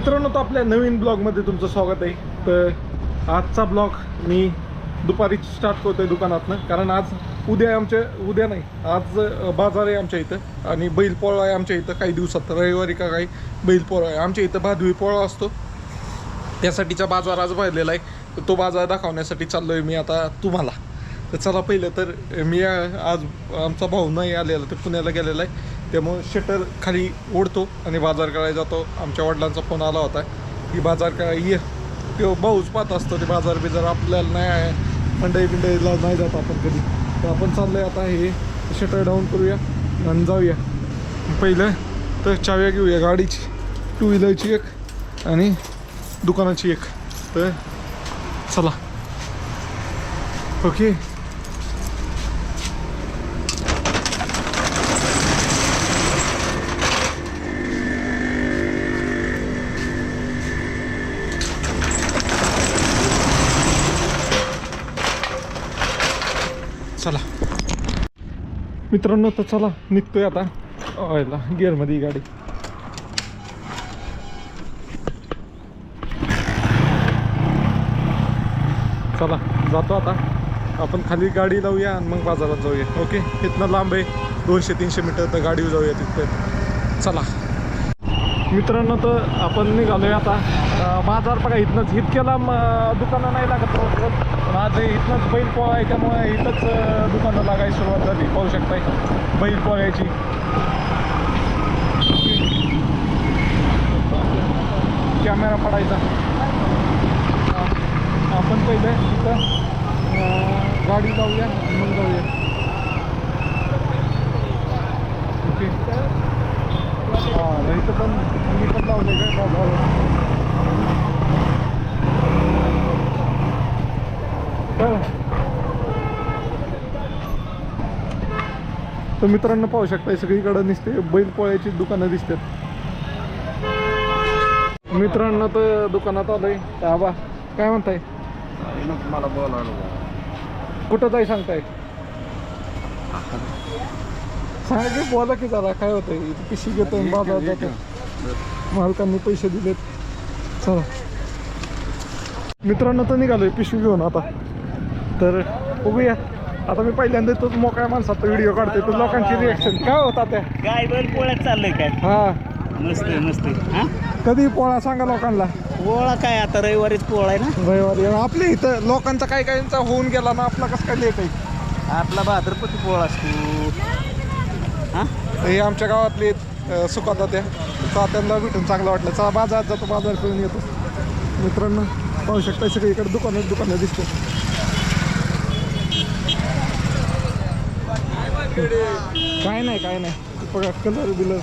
मित्रांनो तो आपल्या नवीन ब्लॉगमध्ये तुमचं स्वागत आहे. तर आजचा ब्लॉग मी दुपारी स्टार्ट करतोय दुकानातनं. कारण आज उद्या आमच्या उद्या नाही आज बाजार आहे आमच्या इथं. आणि बैलपोळा आहे आमच्या इथं. काही दिवसात रविवारी का काही बैलपोळा आहे. आमच्या इथं भादवी पोळा असतो. त्यासाठीचा बाजार आज भरलेला आहे. तर तो बाजार दाखवण्यासाठी चाललो आहे मी आता तुम्हाला. तर चला पहिलं तर मी आज आमचा भाऊ नाही आलेला तर पुण्याला गेलेला आहे. त्यामुळं शटर खाली ओढतो आणि बाजार करायला जातो. आमच्या वडिलांचा फोन आला होता की बाजार काय ये. तो भाऊच पाहत असतो ते बाजार बिजार आपल्याला नाही आहे. मंडई बिंडईला नाही जात आपण कधी. तर आपण चाललोय आता हे शटर डाऊन करूया आणि जाऊया. पहिलं तर चाव्या घेऊया गाडीची. टू व्हीलरची एक आणि दुकानाची एक. तर चला. ओके चला. मित्रांनो तर चला निघतोय आता. ऑयला गिअरमध्ये ही गाडी. चला जातो आता. आपण खाली गाडी लावूया आणि मग बाजारात जाऊया. ओके? इथनं लांब आहे. दोनशे तीनशे मीटर तर गाडी जाऊया तिथे चला. मित्रांनो तर आपण निघालोय आता. बाजार बघा इथनंच. इतक्या लांब दुकानं नाही लागत. पण आज इथनंच बैल पोळा आहे त्यामुळे इथंच दुकानं लागायला सुरुवात झाली. पाहू शकताय बैल पोळ्याची. कॅमेरा पडायचा. आपण पहिले इथं गाडी जाऊया मग जाऊया. ओके. हां इथं पण मी पण लावले काय तर मित्रांनो पाहू शकता सगळीकडे दिसते बैल पोळ्याची दुकानं दिसतात. मित्रांनो तर दुकानात आलोय. आबा काय म्हणताय? मला बोलावलं कुठं जाय सांगताय? सांगा की बोला की जरा काय होतंय? पिशी घेतो आणि बाजारात जातो. मालकांनी पैसे दिलेत. चला. मित्रांनो तर निघालोय पिशवी घेऊन आता. तर बघूया आता मी पहिल्यांदा तोच मोकळ्या माणसाचा व्हिडिओ काढतोय. तर लोकांची रिएक्शन काय होता त्या काय बैल पोळ्यात चाललंय काय? हा. मस्त मस्त हा? कधी पोळा सांगा लोकांना? पोळा काय आता? रविवारीच पोळा आहे ना? रविवारी. आपल्या इथं लोकांचा काही काहींचा होऊन गेला ना आपला कसं काय लेट आहे? आपला भाद्रपती पोळा असतो. हा? हे आमच्या गावातले सुखात त्या तात्यांना भेटून चांगलं वाटलं. चला बाजारात जातो बाजार करून येतो. मित्रांनो पाहू शकता सगळीकडे दुकानं दुकानं दिसते काय नाही काय नाही. बघा कलर बिलर.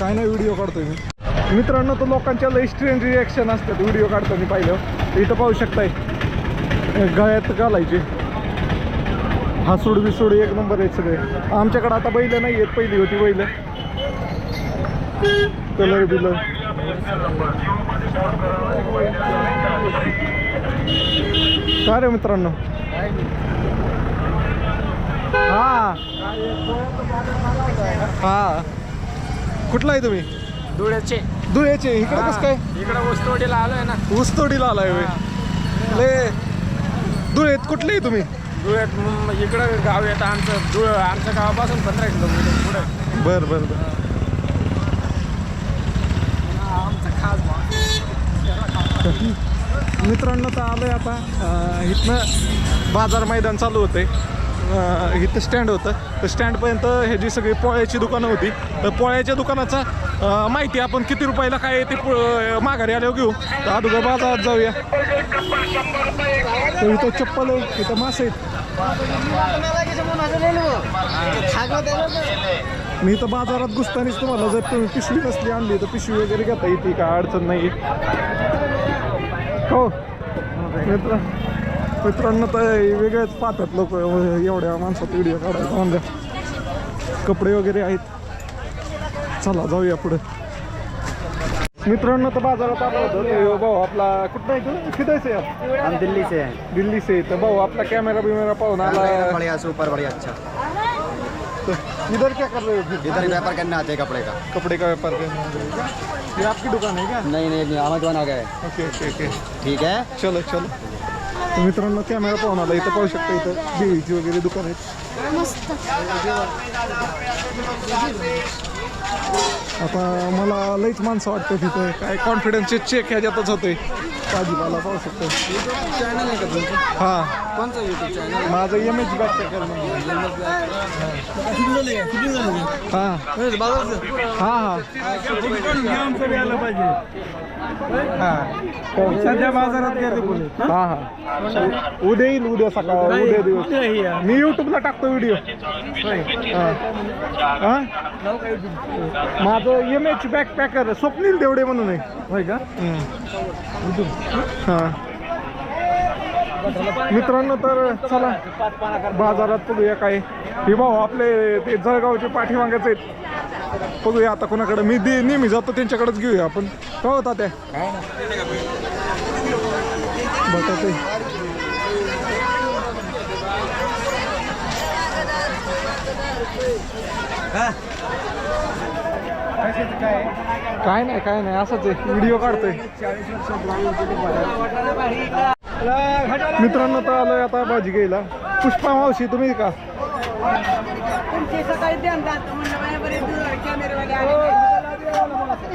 काय नाही व्हिडिओ काढतोय मी. मित्रांनो तर लोकांच्या लई रिॲक्शन असतात. व्हिडिओ काढताना पाहिलं. इथं पाहू शकताय. गळ्यात घालायचे. हासूड बिसूड एक नंबर आहेत सगळे. आमच्याकडे आता बैल नाही आहेत. पहिली होती बैल. कलर बिलर. काय रे मित्रांनो? हा. हा. कुठला आहे तुम्ही? धुळ्याचे. धुळ्याचे. इकडे कसं काय? इकडे वस्तुवाडीला आलोय ना. ऊसतोडीला आलाय होय. ले. धुळेत कुठले आहे तुम्ही? धुळ्यात इकडं गाव येतं आमचं धुळ आमच्या गावापासून पंधरा किलोमीटर पुढे बर बर बर. आमचं खास मित्रांनो तर आलो आहे आता इथनं बाजार मैदान चालू होते इथं स्टँड होतं. तर स्टँडपर्यंत हे जी सगळी पोळ्याची दुकानं होती तर पोळ्याच्या दुकानाचा माहिती आपण किती रुपयाला काय आहे ते पो- माघारी आल्यावर घेऊ. तर अगोदर बाजारात जाऊया. तर इथं चप्पल आहे इथं मासे आहेत. मी इथं बाजारात घुसतानीच तुम्हाला जर पिशवी नसली आणली तर पिशवी वगैरे घेता येते काय अडचण नाही हो. मित्र मित्रांनो तर वेगळेच पाहतात लोक एवढ्या माणसात व्हिडिओ काढायचा म्हणजे कपडे वगैरे आहेत. चला जाऊया पुढे. मित्रांनो तर बाजारात आलो होतो. भाऊ आपला कुठं आहे किती आहे यार? हम दिल्ली से हैं दिल्ली से तर भाऊ आपला कॅमेरा बिमेरा पाहून आला. बढ़िया सुपर बढ़िया अच्छा. इधर क्या कर रहे हो फिर? इधर व्यापार करने आते हैं कपड़े का। कपड़े का व्यापार करने हो क्या? ये आपकी दुकान है क्या? नहीं नहीं नहीं आमद बना गए ओके ओके ओके। ठीक है? चलो चलो। तर मित्रांनो कॅमेरा पाहून आला इथं पाहू शकता इथं. देवीची वगैरे दुकान आहेत. मस्त. आता मला लईच माणसं वाटतं तिथं. काय कॉन्फिडन्सचे चेक ह्याच्यातच होते. भाजीपाला पाहू शकतो. चॅनल आहे का तुमचं? हां. युट्यूब चॅनल माझं एम एच बॅग चॅनल हां. हां. हां सध्या बाजारात हां हां. उद्या येईल उद्या सकाळ उद्या दिवस. मी युट्यूबला टाकतो व्हिडिओ हां. माझं M H backpacker Swapnil Devde म्हणून आहे. होय का? हां. मित्रांनो तर चला बाजारात बघूया काय. हे भाऊ आपले ते जळगावचे पाठीमागेच आहेत. बघूया आता कोणाकडे. मी दे नेहमी जातो त्यांच्याकडेच घेऊया आपण. का होता त्या. बटाटे. काय नाही काय नाही. असंच आहे व्हिडिओ काढतोय. मित्रांनो तर आलोय आता भाजी घ्यायला पुष्पा मावशी तुम्ही का?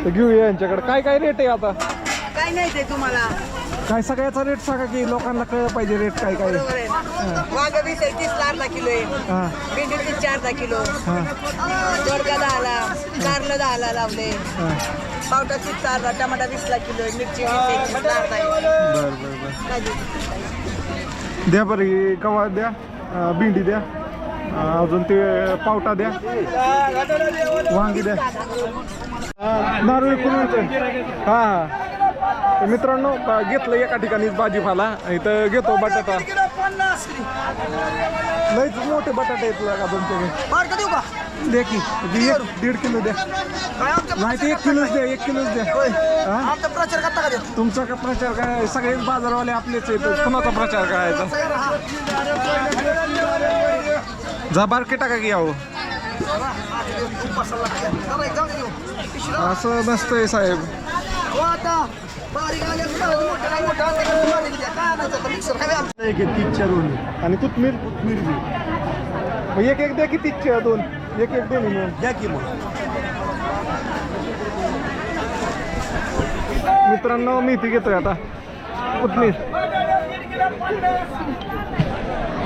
घेऊया यांच्याकडे. काय काय रेट आहे आता? काय नाही ते तुम्हाला? काय सगळ्याचा रेट सांगा की लोकांना कळलं पाहिजे रेट काय काय. बरोबर आहे. ना वांग वीस आहे तीसला अर्धा किलो आहे. हां. भेंडी तीस अर्धा किलो. हां. दोडका दहाला कारलं दहाला लावले. हां. पावटा तीसचा अर्धा टमाटा वीसला किलो आहे. मिरची वीस आहे तीसला अर्धा आहे. बरं बरं बरं. भाजी. द्या बरं ही गवा द्या. अं, भेंडी द्या. अं, अजून ते पावटा द्या. वांगी द्या. नारळी कुलूचं हां हां. मित्रांनो घेतलं एका ठिकाणीच भाजीपाला? इथं घेतो बटाटा. लईच मोठे बटाटे आहेत का तुमच्याकडे तुम्ही देखी की एक दीड किलो द्या. नाही ते एक किलोच द्या एक किलोच द्या. प्रचार करता का तुमचा का प्रचार काय? सगळेच बाजारवाले आपलेच आहेत. कुणाचा प्रचार करायचा? जा बारके टाका की यावं असं नसतंय साहेब. काय आमचं. आणि कोथमीर? मग एक एक द्या की तीसचे दोन. एक एक मिळून द्या की मग. मित्रांनो मेथी घेतोय आता. कोथमीर.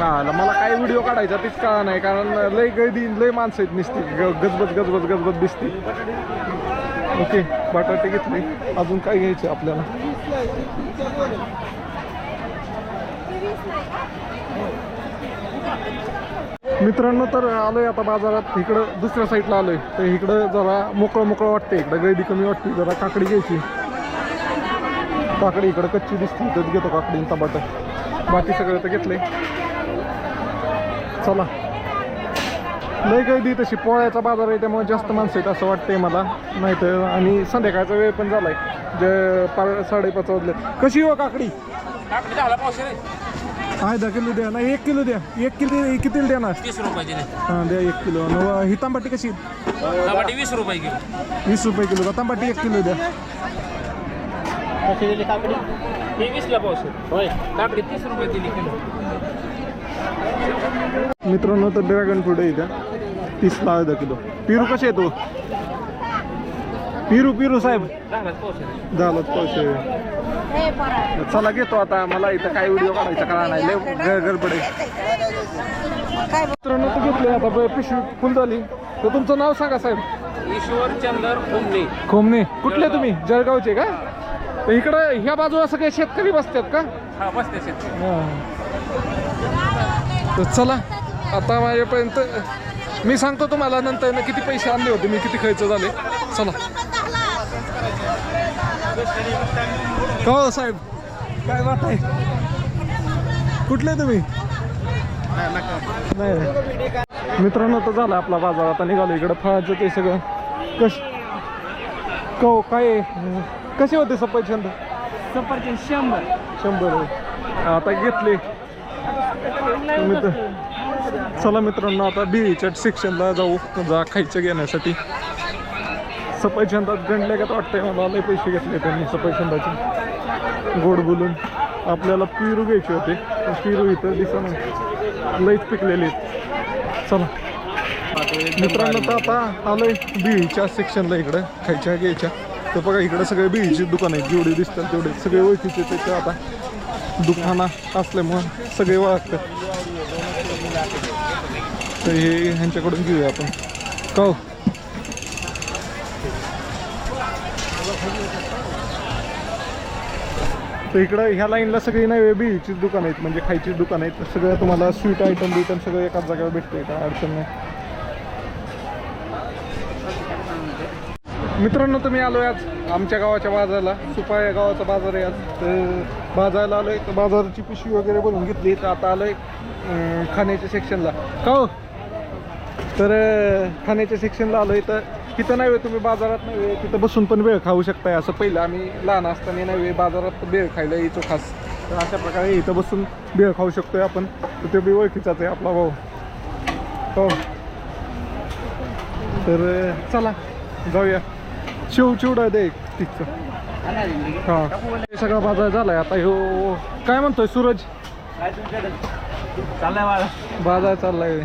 हा मला काय व्हिडिओ काढायचा तीच कळा नाही कारण लय गर्दी लय माणसं आहेत निसती. ग- गजबज गजबज गजबज दिसते. ओके बटाटे घेतले. अजून काय घ्यायचे आपल्याला? मित्रांनो तर आलोय आता बाजारात. इकडं दुसऱ्या साईडला आलोय. तर इकडं जरा मोकळं मोकळं वाटते इकडं गर्दी कमी वाटते जरा काकडी घ्यायची. काकडी इकडं कच्ची दिसते. तर घेतो काकडी टमाटर बाकी सगळं तर घेतलंय. चला. लय गर्दी तशी. पोळ्याचा बाजार आहे त्यामुळे जास्त माणसं आहेत असं वाटतंय मला. नाही तर आणि संध्याकाळचा वेळ पण झालाय. जे पा साडेपाच वाजले. कशी हो काकडी? आहे. दहा किलो द्या नाही एक किलो द्या. एक किलो कितीला द्या ना तीस रुपये दिले. हां द्या एक किलो. न ही तांबाटी कशी टमाटे वीस रुपये किलो. वीस रुपये किलो का? तांबाटी एक किलो द्या. हे वीसला पावशे होय. काकडी तीस रुपये दिली किलो. मित्रांनो तर ड्रॅगन फ्रूट आहे इथं तीसला अर्धा किलो. पिरू कसे येतो पिरू पिरू साहेब. पावशे झालं पैसे. चला घेतो आता. मला इथं काय व्हिडिओ काढायचा कळा नाही. लय गडबड आहे. मित्रांनो तर घेतले आता पिशवी फुल झाली. तर तुमचं नाव सांगा साहेब. ईश्वर चंदर फुमणे खोमने कुठले तुम्ही? जळगावचे का? तर इकडं ह्या बाजूला सगळे शेतकरी बसतात का? हा बसते शेत तर चला आता माझ्यापर्यंत मी सांगतो तुम्हाला नंतर ना किती पैसे आणले होते मी किती खर्च झाले. चला. हो साहेब? काय बात आहे? कुठले तुम्ही? नाही. मित्रांनो तर झाला आपला बाजार. आता निघालो इकडं फळाचं ते सगळं. कश कहो काय? कसे होते सफरचंद सफरचंद शंभर. शंभर. आता घेतले. चला मित्रांनो आता बीच्या सेक्शनला जाऊ जा खायचं घेण्यासाठी. सफरचंदात गणल्यागत वाटतंय मला? लय पैसे घेतले त्यांनी सफरचंदाचे गोड बोलून. आपल्याला पिरू घ्यायचे होते पिरू इथं दिसत लईच पिकलेले आहेत. चला. मित्रांनो तर आता आलोय बिळीच्या सेक्शनला इकडं खायच्या घ्यायच्या. तर बघा इकडं सगळे बिळीची दुकान आहेत. जेवढे दिसतात तेवढे सगळे ओळखीचे त्याचे आता दुकानं असल्यामुळं सगळे ओळखतात. तर हे ह्यांच्याकडून घेऊया आपण. का हो? तर इकडं ह्या लाईनला सगळी नाही बिळीचीच दुकान आहेत म्हणजे खायचीच दुकान आहेत. सगळं तुम्हाला स्वीट आयटम बिटम सगळं एकाच जागेवर भेटते का अडचण नाही. मित्रांनो तुम्ही आलोय आज आमच्या गावाच्या बाजाराला. सुपा या गावाचा बाजार आहे आज. तर बाजाराला आलोय तर बाजाराची पिशवी वगैरे बनवून घेतली. तर आता आलोय खाण्याच्या सेक्शनला का हो तर खाण्याच्या सेक्शनला आलोय. तर तिथं नाही तुम्ही बाजारात नाही तिथं बसून पण वेळ खाऊ शकताय. असं पहिलं आम्ही लहान असताना नाही बाजारात वेळ खायला यायचो खास. तर अशा प्रकारे इथं बसून वेळ खाऊ शकतोय आपण. तर तो बी ओळखीचाच आहे आपला भाऊ. हो. तर चला जाऊया. शिव चिवडा दे तिथचं. हा. हे सगळा बाजार झालाय आता. ह्यो काय म्हणतोय सूरज? बाजार. चाललाय.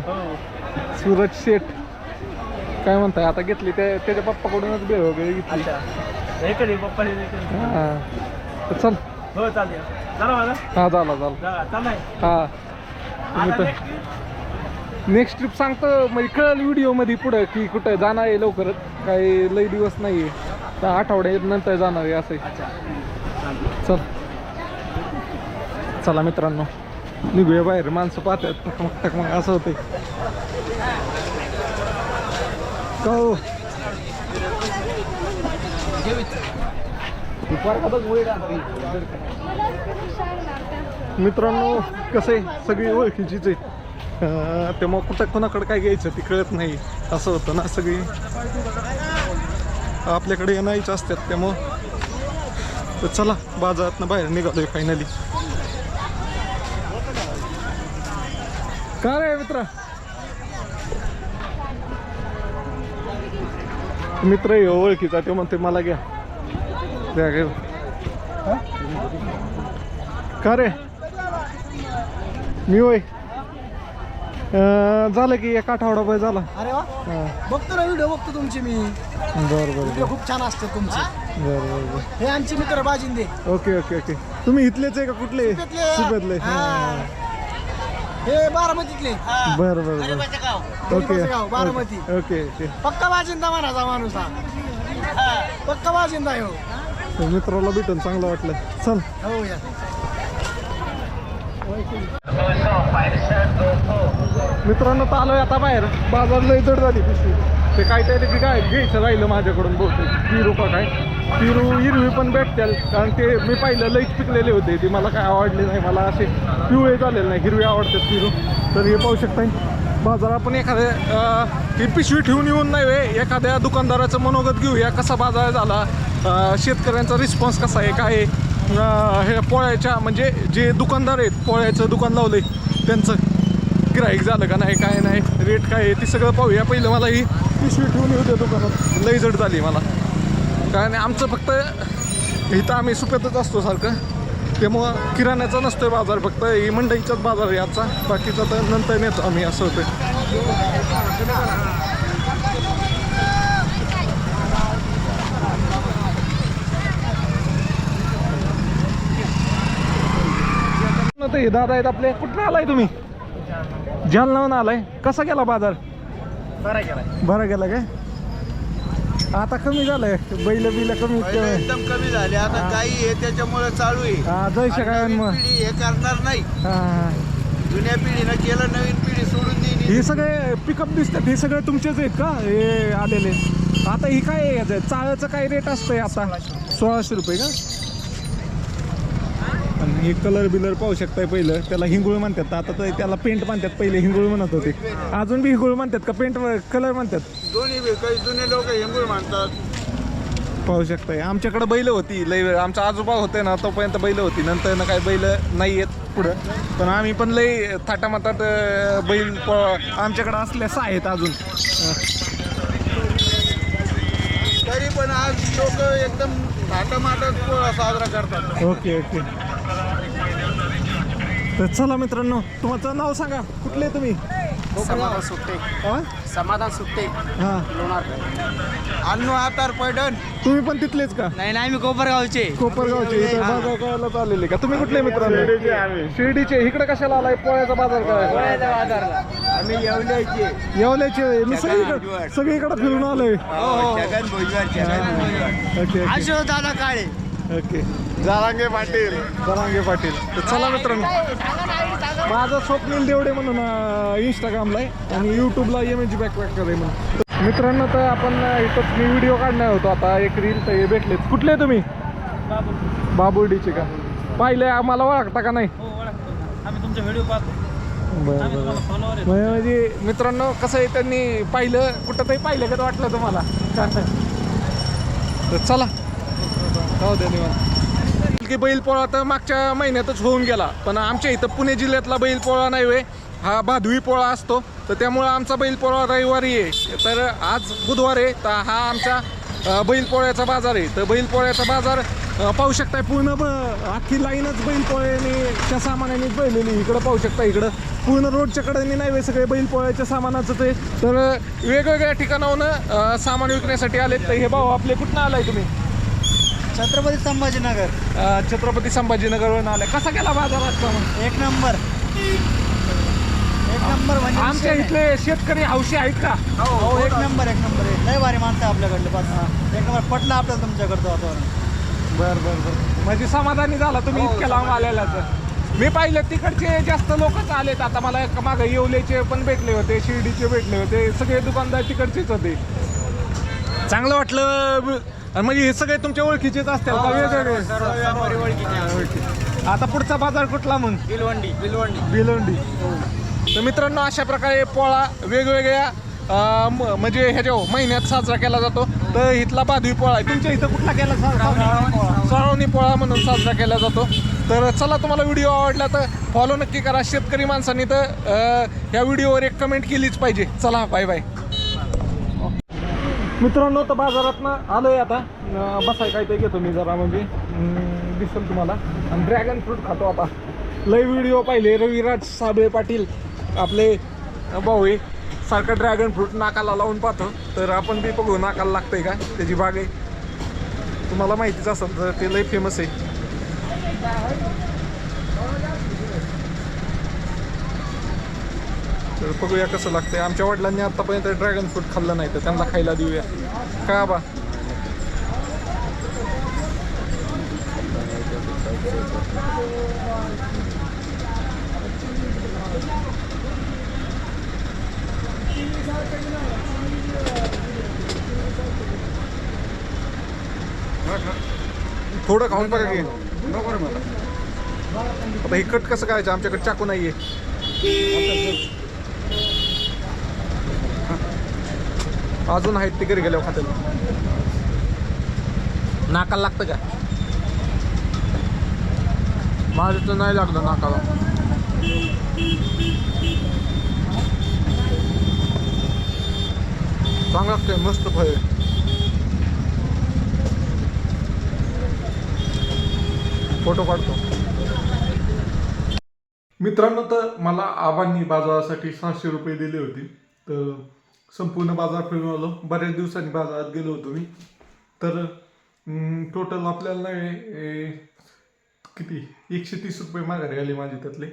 सूरज शेठ. काय म्हणताय? आता घेतली. ते त्याच्या पप्पाकडूनच बेळ वगैरे घेतली. इकडे पप्पा. हा चल. हो चालते चला मला हा झाला झाला. हा. नेक्स्ट ट्रिप सांगतो. म्हणजे कळलं व्हिडिओमध्ये पुढं की कुठं जाणार आहे लवकरच. काही लई दिवस नाही आहे तर आठवड्यानंतर जाणार आहे असं. चल. चला मित्रांनो. निघूया बाहेर. माणसं पाहतात. टकमक टकमक असं होतंय. हो? मित्रांनो कसं आहे सगळी ओळखीचीच आहे त्यामुळं कुठं कोणाकडे काय घ्यायचं ते कळत नाही. असं होतं ना सगळी? आपल्याकडे येणारीच असतात त्यामुळं. तर चला बाजारातनं बाहेर निघालोय फायनली काय रे मित्र? मित्र आहे ओळखीचा ते म्हणते मला घ्या. का रे? मी होय. झालं की एक आठवडा भर झाला. अरे वा. बघतो ना व्हिडिओ बघतो तुमची मी. बरं बरं खूप छान असते तुमची. बरं बरं बरं. हे आमचे मित्र बाजिंदे. Okay okay okay. तुम्ही इथलेच आहे का कुठले? सुपेतले. हा. हे. बारामतीतले बरं बरं. बरं ओके. गाव, बारामती. ओके ओके पक्का बाजिंदा म्हणाचा माणूस. हा. पक्का बाजिंदा आहे हो. तर मित्राला भेटून चांगलं वाटलं. चल. हो या मित्रांनो तर आलोय आता बाहेर. बाजार लय जड झाली पिशवी ते काहीतरी काय घ्यायचं राहिलं माझ्याकडून बहुतेक. पिरू का काय? पिरू हिरवी पण भेटतील. कारण ते मी पाहिलं लईच पिकलेले होते. ते मला काय आवडले नाही. मला असे पिवळे झालेले नाही. हिरवे आवडतात पिरू तर हे पाहू शकता बाजार आपण एखाद्या ही पिशवी ठेवून येऊन नाही होय, एखाद्या दुकानदाराचं मनोगत घेऊया. कसा बाजार झाला? शेतकऱ्यांचा रिस्पॉन्स कसा आहे? काय आहे? हे पोळ्याच्या म्हणजे जे दुकानदार आहेत पोळ्याचं दुकान लावलंय त्यांचं गिराईक झालं का नाही काय नाही रेट काय आहे ते सगळं पाहूया. पहिलं मला ही पिशवी ठेवून येऊ द्या दुकानात. लई जड झाली मला. कारण आमचं फक्त इथं आम्ही सुप्यातच असतो सारखं. त्यामुळं किराण्याचा नसतोय बाजार फक्त ही मंडईचाच बाजार आहे आजचा. बाकीचा तर नंतर नेतो आम्ही असं होतं ते हे दादा आहेत आपले. कुठं आलाय तुम्ही? जालनाहून आलाय. कसा गेला बाजार? बरा गेलाय बरा गेला काय? आता कमी झालंय. बैल बिल कमी पहिलं एकदम कमी झाले. आता काही आहे त्याच्यामुळे चालू आहे. हा जैसे काय नवीन मग पिढी हे करणार नाही. हा, हा. जुन्या पिढीनं केलं नवीन पिढी सोडून देईन. हे सगळे पिकअप दिसतात. हे सगळे तुमचेच आहेत का? हे आलेले. आता ही काय आहे? याचं? चाळ्याचं काय रेट असतंय आता? सोळाशे रुपये का? आणि हे कलर बिलर पाहू शकताय पहिलं. त्याला हिंगुळ म्हणतात. आता तर त्याला पेंट म्हणतात. पहिले हिंगुळ म्हणत होते. अजून बी हिंगुळ म्हणतात का? पेंट कलर म्हणतात. दोन्ही बी काही जुने लोक हेंगुळ मानतात. पाहू शकताय. आमच्याकडे बैल होती लय वेळ. आमचा आजोबा होते ना तोपर्यंत बैल होती. नंतर ना काही बैल नाही येत पुढं. पण आम्ही पण लय थाटामाटात अं, बैल प- आमच्याकडे असल्यास आहेत अजून. तरी पण आज लोक एकदम थाटामाटात पोळा साजरा करतात. Okay okay. तर चला मित्रांनो तुमचं नाव सांगा. कुठले तुम्ही? समाधान सुट्टे हा समाधान सुट्टे हा. लोणार अन्नू आतार पैठण. तुम्ही पण तिथलेच का? नाही नाही मी कोपरगावचे. कोपरगावचे. इथं बाजार करायला चाललेले का? तुम्ही कुठले मित्रांनो शिर्डीचे इकडे कशाला आलाय? पोळ्याचा बाजार करायला आम्ही येवल्याचे. येवल्याचे. मी सगळीकडे सगळीकडे फिरून आलोय. Chhagan Bhujbal Chhagan Bhujbal. Okay okay. Dada Kale. Okay. Jarange Patil. Jarange Patil. तर चला मित्रांनो. माझं स्वप्नील देवडे म्हणून इंस्टाग्रामला आहे. आणि युट्यूबला एम एच बॅक बॅक आहे म्हणून. तर मित्रांनो तर आपण अं, इथंच मी व्हिडिओ काढणार होतो. आता एक रील तर हे भेटलेत. कुठले तुम्ही? बाबुर्डीचे का? पाहिले आम्हाला ओळखता का नाही? आहे म्हणजे म्हणजे मित्रांनो कसं आहे त्यांनी पाहिलं? कुठं तरी पाहिलं का वाटलं तुम्हाला? तर चला. जाऊ द्या की बैलपोळा तर मागच्या महिन्यातच होऊन गेला. पण आमच्या इथं पुणे जिल्ह्यातला बैलपोळा नाही होय. हा भादवी पोळा असतो. तर त्यामुळं आमचा बैलपोळा रविवारी आहे. तर आज बुधवार आहे. तर हा आमचा बैलपोळ्याचा बाजार आहे. तर बैलपोळ्याचा बाजार पाहू शकताय पूर्ण ब अख्खी लाईनच बैलपोळ्याने सामानानेच बैलेली इकडं पाहू शकता इकडं. पूर्ण रोडच्या कडेने नाही होय सगळे बैलपोळ्याच्या सामानाचं ते तर वेगवेगळ्या ठिकाणाहून सामान विकण्यासाठी आले तर हे भाऊ आपले कुठनं आलाय तुम्ही? छत्रपती संभाजीनगर. अ, छत्रपती संभाजीनगरवरून आलाय. कसा गेला बाजार आजचा मग एक नंबर. एक नंबर म्हणजे आमच्या विषय इथले शेतकरी हौशी आहेत का? नाही. हो एक नंबर एक नंबर. आहे लय भारी माणसं आपल्याकडलं बस. एक नंबर पटलं आपल्याला तुमच्याकडचं वातावरण. बर बर बर. म्हणजे समाधानी झाला तुम्ही इतक्या लांब आलेला तर मी पाहिलं तिकडचे जास्त लोकच आलेत. आता मला मागं येवलेचे पण भेटले होते शिर्डीचे भेटले होते. सगळे दुकानदार तिकडचेच होते. चांगलं वाटलं. आणि म्हणजे हे सगळे तुमच्या ओळखीचेच असतील का? वेगवेगळे. ओळखी. आता पुढचा बाजार कुठला मग? बिलवंडी बिलवंडी. भिलवंडी तर मित्रांनो अशा प्रकारे पोळा वेगवेगळ्या अं, म- म्हणजे ह्याच्या महिन्यात साजरा केला जातो तर इथला बादवी पोळा आहे. तुमच्या इथं कुठला केला साळवणी पोळा. म्हणून साजरा केला जातो. तर चला तुम्हाला व्हिडिओ आवडला तर फॉलो नक्की करा. शेतकरी माणसांनी तर अं, ह्या व्हिडिओवर एक कमेंट केलीच पाहिजे. चला बाय बाय मित्रांनो तर बाजारातनं आलोय आता. बसाय काय ते घेतो मी जरा म्हणजे. अं, दिसेल तुम्हाला. आणि ड्रॅगन फ्रूट खातो आता. लय व्हिडिओ पाहिले. रविराज साबळे पाटील आपले भाऊ आहे. सारखं ड्रॅगन फ्रूट नाकाला लावून पाहतो. तर आपण ते बघू नाकाला लागतंय का? त्याची बाग आहे. तुम्हाला माहितीच असेल तर ते लय फेमस आहे. तर बघूया कसं लागतंय. आमच्या वडिलांनी आतापर्यंत ड्रॅगन फ्रूट खाल्लं नाही तर त्यांना खायला देऊया. का बा? थोडं खाऊन बघा की. आता हे कट कसं करायचं? आमच्याकडे चाकू नाहीये. अजून आहेत ते घरी गेल्यावर खात्याला. नाकाला लागतं का? माझं तर नाही लागलं नाकाला. चांगलं लागतंय मस्त फळ फोटो काढतो. मित्रांनो तर मला आबांनी बाजारासाठी सहाशे रुपये दिले होते. तर संपूर्ण बाजार फिरून आलो. बऱ्याच दिवसांनी बाजारात गेलो होतो मी. तर टोटल आपल्याला नाही किती? एकशे तीस रुपये माघारी आले माझे त्यातले.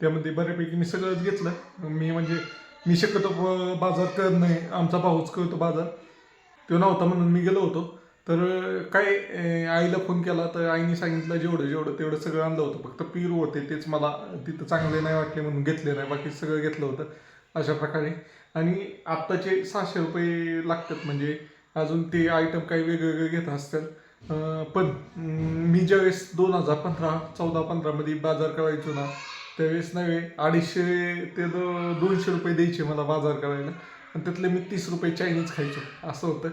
त्यामध्ये बऱ्यापैकी मी सगळंच घेतलं. मी म्हणजे मी शक्यतो बाजार करत नाही. आमचा भाऊच करतो बाजार. तो नव्हता म्हणून मी गेलो होतो. तर काय आईला फोन केला. तर आईने सांगितलं जेवढं जेवढं तेवढं सगळं आणलं होतं. फक्त पीर होते तेच मला तिथं चांगले नाही वाटले म्हणून घेतले नाही. बाकी सगळं घेतलं होतं. अशा प्रकारे. आणि आत्ताचे सहाशे रुपये लागतात म्हणजे अजून ते आयटम काही वेगवेगळे घेत असतात पण मी ज्यावेळेस दोन हजार पंधरा चौदा पंधरामध्ये बाजार करायचो ना त्यावेळेस नव्हे अडीचशे ते दोनशे रुपये द्यायचे मला बाजार करायला. आणि त्यातले मी तीस रुपये चायनीज खायचो असं होतं.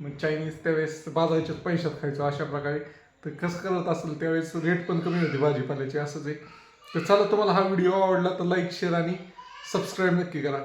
मग चायनीज त्यावेळेस बाजाराच्याच पैशात खायचो अशा प्रकारे. तर कसं करत असेल त्यावेळेस रेट पण कमी होती भाजीपाल्याची असंच आहे. तर चला तुम्हाला हा व्हिडिओ आवडला तर लाईक शेअर आणि सबस्क्राईब नक्की करा.